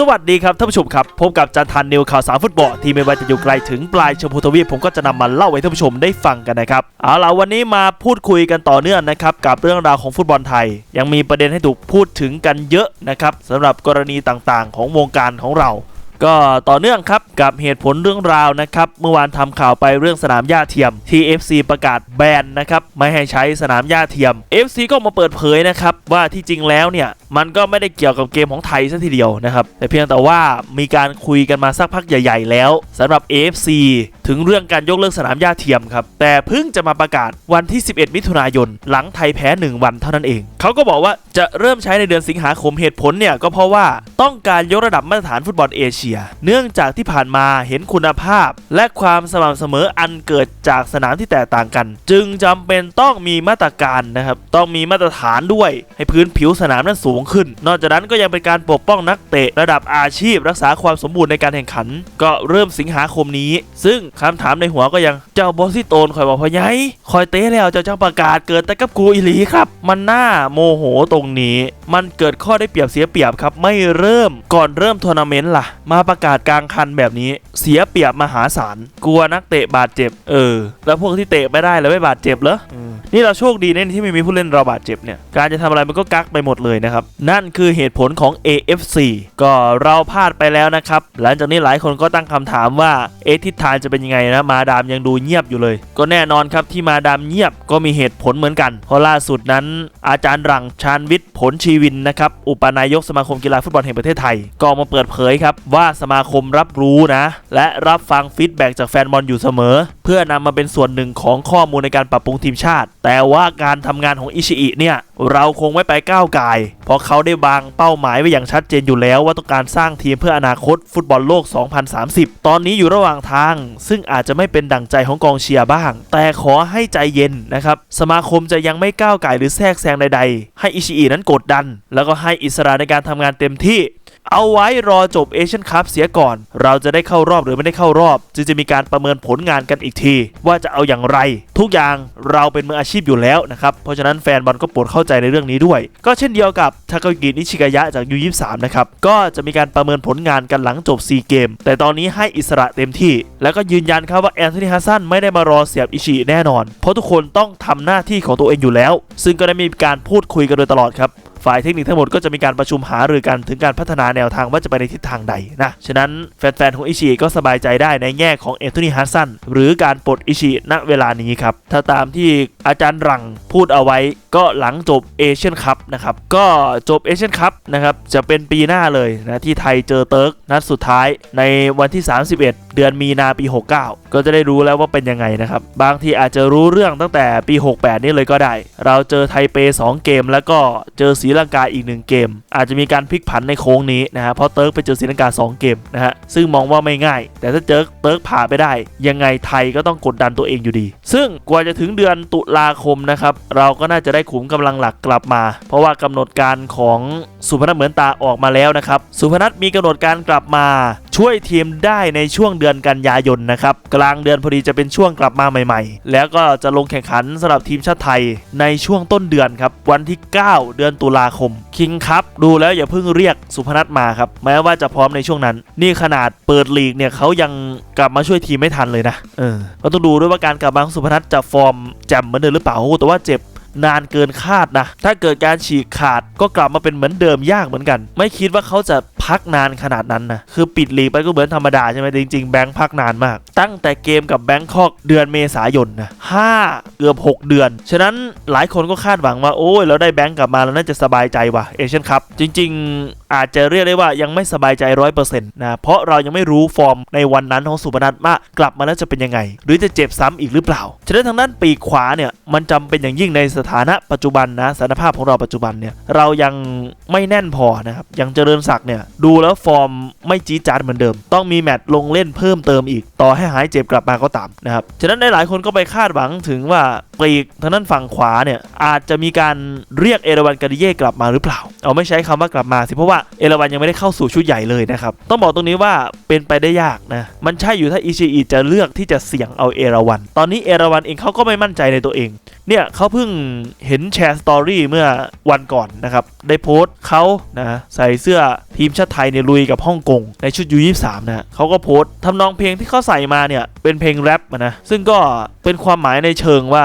สวัสดีครับท่านผู้ชมครับ พบกับจันทันนิวข่าวสารฟุตบอลที่ไม่ว่าจะอยู่ไกลถึงปลายชมพูทวีปผมก็จะนำมาเล่าให้ท่านผู้ชมได้ฟังกันนะครับเอาล่ะวันนี้มาพูดคุยกันต่อเนื่องนะครับกับเรื่องราวของฟุตบอลไทย ยังมีประเด็นให้ถูกพูดถึงกันเยอะนะครับสำหรับกรณีต่างๆ ของวงการของเรา ก็ต่อเนื่องครับกับเหตุผลเรื่องราวนะครับ เมื่อวานทำข่าวไปเรื่องสนามหญ้าเทียมที่ FC ประกาศแบนนะครับไม่ให้ใช้สนามหญ้าเทียม FC ก็มาเปิดเผยนะครับว่าที่จริงแล้วเนี่ยมันก็ไม่ได้เกี่ยวกับเกมของไทยซะทีเดียวนะครับแต่เพียงแต่ว่ามีการคุยกันมาสักพักใหญ่ ๆ แล้วสำหรับ AFC ถึงเรื่องการยกเลิกสนามหญ้าเทียมครับแต่เพิ่งจะมาประกาศวันที่ 11 มิถุนายน หลังไทยแพ้ 1 วันเท่านั้นเองเขาก็บอกว่าจะเริ่มใช้ในเดือนสิงหาคมเหตุผลเนี่ยก็เพราะว่าต้องการยกระดับมาตรฐานฟุตบอลเอเชียเนื่องจากที่ผ่านมาเห็นคุณภาพ และความสม่ำเสมออันเกิดจากสนามที่แตกต่างกัน จึงจำเป็นต้องมีมาตรการนะครับต้องมีมาตรฐานด้วย ให้พื้นผิวสนามนั้นสูงขึ้น นอกจากนั้นก็ยังเป็นการปกป้องนักเตะระดับอาชีพ รักษาความสมบูรณ์ในการแข่งขัน ก็เริ่มสิงหาคมนี้ ซึ่งคำถามในหัวก็ยังเจ้าบอสซิโตนคอยบอกพอไงคอยเต้แล้วเจ้าเจ้าประกาศเกิดแต่กับกูอีหลีครับ มันหน่าโมโหตรงนี้ มันเกิดข้อได้เปรียบเสียเปรียบครับไม่เริ่มก่อนเริ่มทัวร์นาเมนต์ล่ะมาาประกาศกลางคันแบบนี้ เสียเปรียบมหาศาล กลัวนักเตะบาดเจ็บ เออ แล้วพวกที่เตะไม่ได้แล้วไม่บาดเจ็บเหรอ นี่เราโชคดีนะที่ไม่มีผู้เล่นเราบาดเจ็บเนี่ย การจะทำอะไรมันก็กักไปหมดเลยนะครับ นั่นคือเหตุผลของ AFC ก็เราพลาดไปแล้วนะครับ หลังจากนี้หลายคนก็ตั้งคำถามว่าเอทิศทางจะเป็นยังไงนะ มาดามยังดูเงียบอยู่เลย ก็แน่นอนครับที่มาดามเงียบก็มีเหตุผลเหมือนกัน เพราะล่าสุดนั้น อาจารย์หลังชานวิทย์ผลชีวินนะครับ อุปนายกสมาคมกีฬาฟุตบอลแห่งประเทศไทย ก็มาเปิดเผยครับว่าสมาคมรับรู้นะ และรับฟังฟีดแบ็กจากแฟนบอลอยู่เสมอ เพื่อนำมาเป็นส่วนหนึ่งของข้อมูลในการปรับปรุงทีมชาติ แต่ว่าการทำงานของอิชิอิเนี่ยเราคงไม่ไปก้าวไก่เพราะเขาได้วางเป้าหมายไว้อย่างชัดเจนอยู่แล้วว่าต้องการสร้างทีมเพื่ออนาคตฟุตบอลโลก 2030 ตอนนี้อยู่ระหว่างทาง ซึ่งอาจจะไม่เป็นดั่งใจของกองเชียร์บ้าง แต่ขอให้ใจเย็นนะครับสมาคมจะยังไม่ก้าวไก่หรือแทรกแซงใดๆ ให้อิชิอินั้นกดดัน แล้วก็ให้อิสระในการทำงานเต็มที่ เอาไว้รอจบเอเชียนคัพเสียก่อน เราจะได้เข้ารอบหรือไม่ได้เข้ารอบ จึงจะมีการประเมินผลงานกันอีกที ว่าจะเอาอย่างไร ทุกอย่างเราเป็นมืออาชีพอยู่แล้วนะครับ เพราะฉะนั้นแฟนบอลก็โปรดเข้าใจในเรื่องนี้ด้วย ก็เช่นเดียวกับทาคากินิชิกายะจากยู23นะครับ ก็จะมีการประเมินผลงานกันหลังจบ 4 เกม แต่ตอนนี้ให้อิสระเต็มที่ แล้วก็ยืนยันครับว่าแอนโทนีฮัสซันไม่ได้มารอเสียบอิชิแน่นอน เพราะทุกคนต้องทำหน้าที่ของตัวเองอยู่แล้ว ซึ่งก็ได้มีการพูดคุยกันโดยตลอดครับ ฝ่ายเทคนิคทั้งหมดก็จะมีการประชุมหารือกันถึงการพัฒนาแนวทางว่าจะไปในทิศทางใดนะฉะนั้นแฟนๆของอิชิก็สบายใจได้ในแง่ของเอนโทนีฮัสซันหรือการปลดอิชิณเวลานี้ครับถ้าตามที่อาจารย์รังพูดเอาไว้ก็หลังจบเอเชียนคัพนะครับก็จบเอเชียนคัพนะครับจะเป็นปีหน้าเลยนะที่ไทยเจอเติร์กนัดสุดท้ายในวันที่ 31 เดือนมีนาปี 69 ก็จะได้รู้แล้วว่าเป็นยังไงนะครับบางทีอาจจะรู้เรื่องตั้งแต่ปี 68 นี่เลยก็ได้ เราเจอไทเป 2 เกมแล้วก็เจอศรีลังกาอีก 1 เกม อาจจะมีการพลิกผันในโค้งนี้นะฮะเพราะเติร์กไปเจอศรีลังกา 2 เกมนะฮะซึ่งมองว่าไม่ง่าย แต่ถ้าเจอเติร์กผ่าไปได้ ยังไงไทยก็ต้องกดดันตัวเองอยู่ดี ซึ่งกว่าจะถึงเดือนตุลาคมนะครับเราก็น่าจะได้ขุมกำลังหลักกลับมา เพราะว่ากำหนดการของสุพนัทเหมือนตาออกมาแล้วนะครับสุพนัทมีกำหนดการกลับมาช่วยทีมได้ในช่วงเดือนกันยายนนะครับกลางเดือนพอดีจะเป็นช่วงกลับมาใหม่ ๆ แล้วก็จะลงแข่งขันสำหรับทีมชาติไทยในช่วงต้นเดือนครับวันที่ 9 เดือนตุลาคมคิงครับดูแล้วอย่าเพิ่งเรียกสุพนัทมาครับ แม้ว่าจะพร้อมในช่วงนั้น นี่ขนาดเปิดลีกเนี่ยเขายังกลับมาช่วยทีมไม่ทันเลยนะเออก็ต้องดูด้วยว่าการกลับมาของสุพนัทจะฟอร์มแจ่มเหมือนเดิมหรือเปล่าโอ้โหแต่ว่าเจ็บ นานเกินคาดนะ ถ้าเกิดการฉีกขาดก็กลับมาเป็นเหมือนเดิมยากเหมือนกัน ไม่คิดว่าเขาจะพักนานขนาดนั้นนะ คือปิดลีกไปก็เหมือนธรรมดาใช่ไหมจริงๆแบงค์พักนานมาก ตั้งแต่เกมกับแบงค์คอกเดือนเมษายนนะห้าเกือบ 6 เดือน ฉะนั้นหลายคนก็คาดหวังว่า โอ้ยเราได้แบงค์กลับมาแล้วน่าจะสบายใจว่ะเอเชียนคัพจริง ๆอาจจะเรียกได้ว่ายังไม่สบายใจร้อยเปอร์เซ็นต์นะเพราะเรายังไม่รู้ฟอร์มในวันนั้นของสุพนัทว่ากลับมาแล้วจะเป็นยังไง หรือจะเจ็บซ้ำอีกหรือเปล่า ฉะนั้นทางด้านปีกขวาเนี่ยมันจำเป็นอย่างยิ่งในสถานะปัจจุบันนะสถานภาพของเราปัจจุบันเนี่ยเรายังไม่แน่นพอนะครับยังเจริญศักดิ์เนี่ยดูแล้วฟอร์มไม่จี๊จ๊าดเหมือนเดิม ต้องมีแมตช์ลงเล่นเพิ่มเติมอีกต่อให้หายเจ็บกลับมาก็ตามนะครับฉะนั้นหลายคนก็ไปคาดหวังถึงว่าปีกทางด้านฝั่งขวาเนี่ยอาจจะมีการเรียกเอราวันกาดิเย่กลับมาหรือเปล่า เอาไม่ใช้คำว่ากลับมาสิเพราะว่าว่าเอราวันยังไม่ได้เข้าสู่ชุดใหญ่เลยนะครับ ต้องบอกตรงนี้ว่าเป็นไปได้ยากนะ มันใช่อยู่ถ้าอิชิอิจะเลือกที่จะเสี่ยงเอาเอราวัน ตอนนี้เอราวันเองเขาก็ไม่มั่นใจในตัวเอง เนี่ยเขาเพิ่งเห็นแชร์สตอรี่เมื่อวันก่อนนะครับ ได้โพสต์เขานะใส่เสื้อทีมชาติไทยเนี่ยลุยกับฮ่องกงในชุดยู23นะเขาก็โพสต์ทำนองเพลงที่เขาใส่มาเนี่ยเป็นเพลงแรปนะซึ่งก็เป็นความหมายในเชิงว่า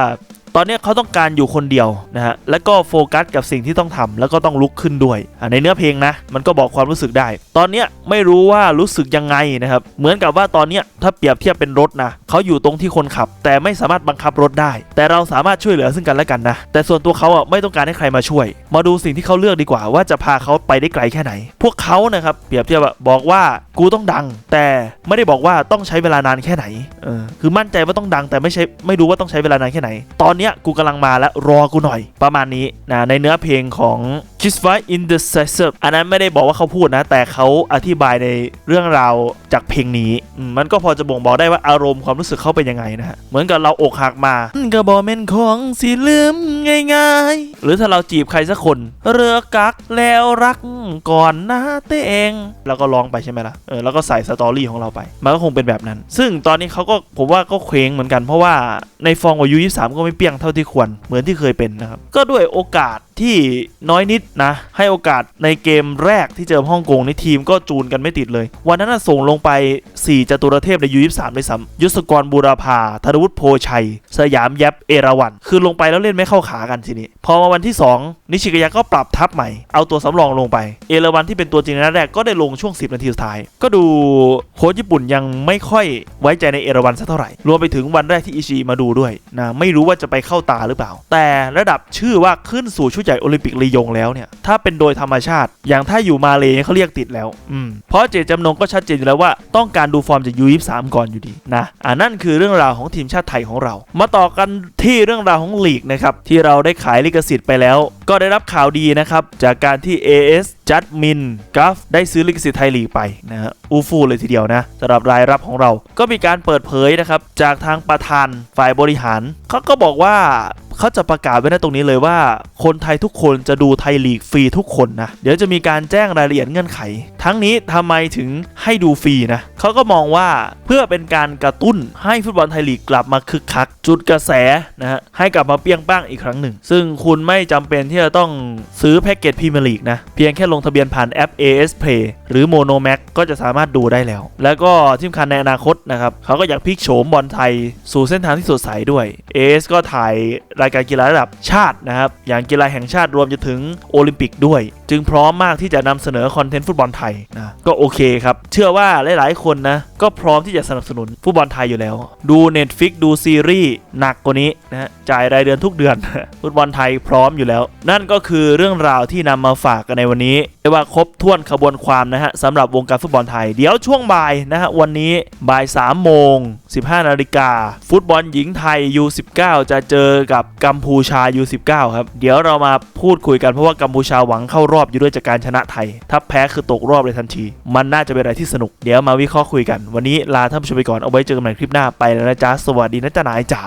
ตอนนี้เขาต้องการอยู่คนเดียวนะฮะแล้วก็โฟกัสกับสิ่งที่ต้องทำแล้วก็ต้องลุกขึ้นด้วยอะในเนื้อเพลงนะ มันก็บอกความรู้สึกได้ ตอนนี้ไม่รู้ว่ารู้สึกยังไงนะครับเหมือนกับว่าตอนนี้ถ้าเปรียบเทียบเป็นรถนะเขาอยู่ตรงที่คนขับ แต่ไม่สามารถบังคับรถได้ แต่เราสามารถช่วยเหลือซึ่งกันและกันนะแต่ส่วนตัวเขาอะไม่ต้องการให้ใครมาช่วย มาดูสิ่งที่เขาเลือกดีกว่า ว่าจะพาเขาไปได้ไกลแค่ไหน พวกเขานะครับเปรียบเทียบบอกว่ากูต้องดัง แต่ไม่ได้บอกว่าต้องใช้เวลานานแค่ไหนเออคือมั่นใจว่าต้องดังแต่ไม่ใช่ไม่รู้ว่าต้องใช้เวลานานแค่ไหน ตอนเนี้ยกูกำลังมาแล้วรอกูหน่อยประมาณนี้นะในเนื้อเพลงของ Kiss Fight Indecisive อันนั้นไม่ได้บอกว่าเขาพูดนะ แต่เขาอธิบายในเรื่องราวจากเพลงนี้ มันก็พอจะบ่งบอกได้ว่าอารมณ์ความรู้สึกเขาเป็นยังไงนะฮะ เหมือนกับเราอกหักมาก็บอกเมนของสีลืมง่ายๆ หรือถ้าเราจีบใครสักคน เรือกักแล้วรักก่อนนะเต้เองแล้วก็ร้องไปใช่ไหมล่ะ เออแล้วก็ใส่สตอรี่ของเราไป มันก็คงเป็นแบบนั้น ซึ่งตอนนี้เขาก็ผมว่าก็เคว้งเหมือนกันเพราะว่าในฟองวายุ23ก็ไม่เปี้ยงเท่าที่ควรเหมือนที่เคยเป็นนะครับก็ด้วยโอกาส ที่น้อยนิดนะ ให้โอกาสในเกมแรกที่เจอฮ่องกงในทีมก็จูนกันไม่ติดเลย วันนั้นส่งลงไป 4จตุรเทพในยู23ด้วยซ้ำยศกรบูราภาธนวุฒิโพชัย สยามแยบเอราวัน คือลงไปแล้วเล่นไม่เข้าขากันทีนี้ พอมาวันที่ 2 นิชิกยะก็ปรับทัพใหม่ เอาตัวสำรองลงไป เอราวันที่เป็นตัวจริงในนัดแรกก็ได้ลงช่วง 10 นาทีสุดท้าย ก็ดูโค้ชญี่ปุ่นยังไม่ค่อยไว้ใจในเอราวันสักเท่าไหร่ รวมไปถึงวันแรกที่อิชิมาดูด้วยนะ ไม่รู้ว่าจะไปเข้าตาหรือเปล่า แต่ระดับชื่อว่าขึ้นสู่ชุดใหญ่โอลิมปิกลียงแล้วเนี่ยถ้าเป็นโดยธรรมชาติ อย่างถ้าอยู่มาเลยเขาเรียกติดแล้วอืมเพราะเจตจำนงก็ชัดเจนอยู่แล้วว่าต้องการดูฟอร์มจากยูยี่สามก่อนอยู่ดีนะอ่านั่นคือเรื่องราวของทีมชาติไทยของเรา มาต่อกันที่เรื่องราวของลีกนะครับที่เราได้ขายลิขสิทธิ์ไปแล้ว ก็ได้รับข่าวดีนะครับจากการที่ AS จัดมินกัฟได้ซื้อลิขสิทธิ์ไทยลีกไปนะฮะอูฟูเลยทีเดียวนะสำหรับรายรับของเรา ก็มีการเปิดเผยนะครับ จากทางประธานฝ่ายบริหาร เขาก็บอกว่าเขาจะประกาศไว้ในตรงนี้เลยว่า คนไทยทุกคนจะดูไทยลีกฟรีทุกคนนะ เดี๋ยวจะมีการแจ้งรายละเอียดเงื่อนไข ทั้งนี้ทำไมถึงให้ดูฟรีนะเขาก็มองว่าเพื่อเป็นการกระตุ้นให้ฟุตบอลไทยลีกกลับมาคึกคัก จุดกระแสนะฮะให้กลับมาเปี้ยงป้างอีกครั้งหนึ่ง ซึ่งคุณไม่จำเป็นที่จะต้องซื้อแพ็กเกจพรีเมียร์ลีกนะเพียงแค่ลงงทะเบียนผ่านแอป AS Play หรือ Mono Max ก็จะสามารถดูได้แล้ว แล้วก็ที่สำคัญในอนาคตนะครับเขาก็อยากพลิกโฉมบอลไทยสู่เส้นทางที่สดใสด้วย AS ก็ถ่ายรายการกีฬาระดับชาตินะครับอย่างกีฬาแห่งชาติรวมจะถึงโอลิมปิกด้วย จึงพร้อมมากที่จะนำเสนอคอนเทนต์ฟุตบอลไทยนะก็โอเคครับ เชื่อว่าหลายๆ คนนะก็พร้อมที่จะสนับสนุนฟุตบอลไทยอยู่แล้ว ดู Netflix ดูซีรีส์หนักกว่านี้นะฮะจ่ายรายเดือนทุกเดือน ฟุตบอลไทยพร้อมอยู่แล้ว นั่นก็คือเรื่องราวที่นำมาฝากกันในวันนี้เรียกว่าครบถ้วนขบวนความนะฮะสำหรับวงการฟุตบอลไทย เดี๋ยวช่วงบ่ายนะฮะวันนี้บ่าย3โมง 15 นาฬิกา ฟุตบอลหญิงไทย U19 จะเจอกับกัมพูชา U19 ครับ เดี๋ยวเรามาพูดคุยกันเพราะว่ากัมพูชาหวังเข้ารอบอยู่ด้วยจากการชนะไทย ถ้าแพ้คือตกรอบเลยทันที มันน่าจะเป็นอะไรที่สนุก เดี๋ยวมาวิเคราะห์คุยกัน วันนี้ลาท่านผู้ชมไปก่อนเอาไว้เจอกันใหม่คลิปหน้าไปแล้วนะจ๊ะสวัสดีนะจ๊ะนายจ๋า